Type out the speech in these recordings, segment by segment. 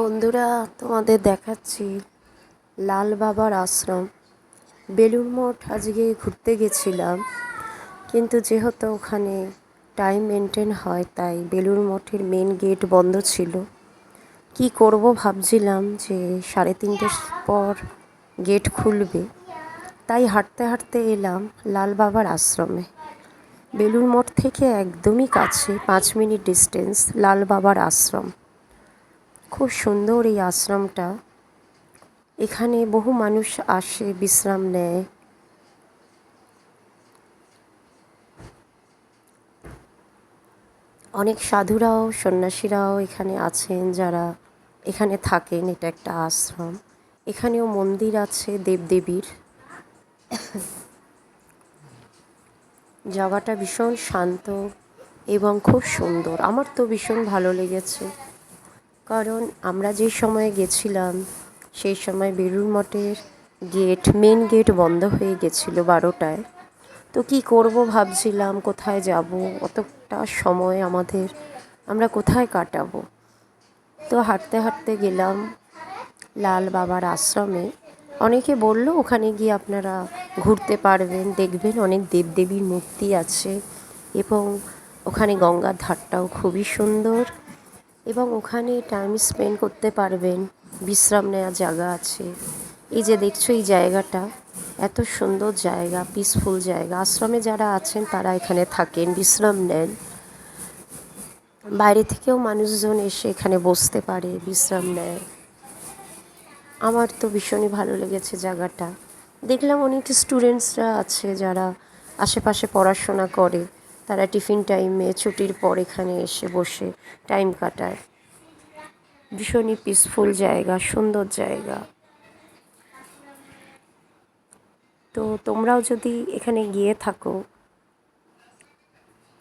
বন্ধুরা, তোমাদের দেখাচ্ছি লাল বাবার আশ্রম। বেলুর মঠ আজকে ঘুরতে গেছিলাম, কিন্তু যেহেতু ওখানে টাইম মেনটেন হয়, তাই বেলুর মঠের মেন গেট বন্ধ ছিল। কি করব ভাবছিলাম যে সাড়ে তিনটের পর গেট খুলবে, তাই হাঁটতে হাঁটতে এলাম লাল বাবার আশ্রমে। বেলুর মঠ থেকে একদমই কাছে, পাঁচ মিনিট ডিস্টেন্স লাল বাবার আশ্রম। খুব সুন্দর এই আশ্রমটা। এখানে বহু মানুষ আসে, বিশ্রাম নেয়। অনেক সাধুরাও, সন্ন্যাসীরাও এখানে আছেন যারা এখানে থাকেন, এটা একটা আশ্রম। এখানেও মন্দির আছে দেবদেবীর। জায়গাটা ভীষণ শান্ত এবং খুব সুন্দর। আমার তো ভীষণ ভালো লেগেছে। কারণ আমরা যে সময়ে গেছিলাম, সেই সময় বেলুর মঠের গেট মেন গেট বন্ধ হয়ে গেছিল বারোটায়। তো কি করব ভাবছিলাম, কোথায় যাব? অতটা সময় আমাদের, আমরা কোথায় কাটাবো? তো হাঁটতে হাঁটতে গেলাম লাল বাবার আশ্রমে। অনেকে বলল, ওখানে গিয়ে আপনারা ঘুরতে পারবেন, দেখবেন অনেক দেবদেবীর মূর্তি আছে এবং ওখানে গঙ্গার ধারটাও খুবই সুন্দর। এবং ওখানে টাইম স্পেন্ড করতে পারবেন। বিশ্রাম নেওয়ার জায়গা আছে। এই যে দেখছ এই জায়গাটা, এত সুন্দর জায়গা পিসফুল জায়গা। আশ্রমে যারা আছেন, তারা এখানে থাকেন, বিশ্রাম নেন। বাইরে থেকেও মানুষজন এসে এখানে বসতে পারে, বিশ্রাম নেয়। আমার তো ভীষণই ভালো লেগেছে জায়গাটা। দেখলাম অনেক স্টুডেন্টসরা আছে যারা আশেপাশে পড়াশোনা করে। তারা টিফিন টাইমে ছুটির পর এখানে এসে বসে টাইম কাটায়। ভীষণই পিসফুল জায়গা, সুন্দর জায়গা। তো তোমরাও যদি এখানে গিয়ে থাকো,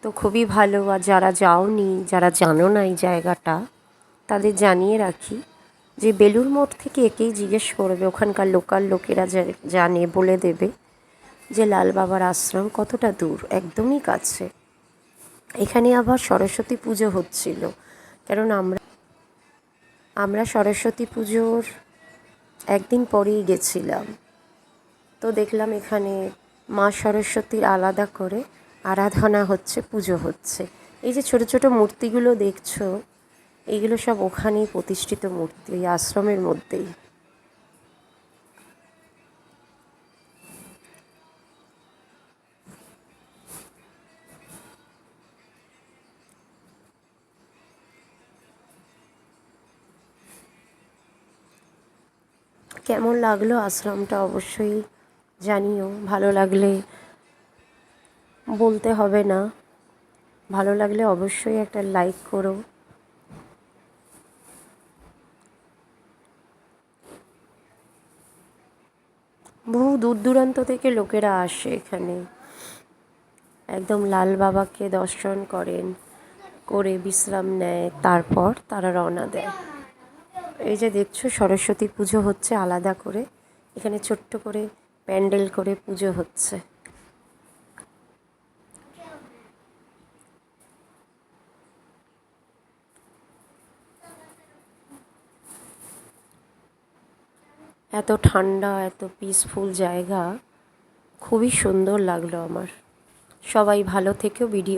তো খুবই ভালো। আর যারা যাওনি, যারা জানো না এই জায়গাটা, তাদের জানিয়ে রাখি যে বেলুর মঠ থেকে একেই জিজ্ঞেস করবে, ওখানকার লোকাল লোকেরা জানে, বলে দেবে যে লাল বাবার আশ্রম কতটা দূর, একদমই কাছে। এখানে আবার সরস্বতী পুজো হচ্ছিল। কারণ আমরা আমরা সরস্বতী পুজোর একদিন পরেই গেছিলাম। তো দেখলাম এখানে মা সরস্বতীর আলাদা করে আরাধনা হচ্ছে, পুজো হচ্ছে। এই যে ছোট ছোট মূর্তিগুলো দেখছ এইগুলো সব ওখানেই প্রতিষ্ঠিত মূর্তি, ওই আশ্রমের মধ্যেই। কেমন লাগল আশ্রমটা অবশ্যই জানিও। ভালো লাগলে বলতে হবে না। ভালো লাগলে অবশ্যই একটা লাইক করো। বহু দূর দূরান্ত থেকে লোকেরা আসে এখানে। একদম লাল বাবাকে দর্শন করেন, করে বিশ্রাম নেয়, তারপর তারা রওনা দেয়। এই যে দেখছ, সরস্বতী পুজো হচ্ছে আলাদা করে। এখানে ছোট্ট করে প্যান্ডেল করে পুজো হচ্ছে। এত ঠান্ডা, এত পিসফুল জায়গা। খুবই সুন্দর লাগল আমার। সবাই ভালো থেকেও ভিডিও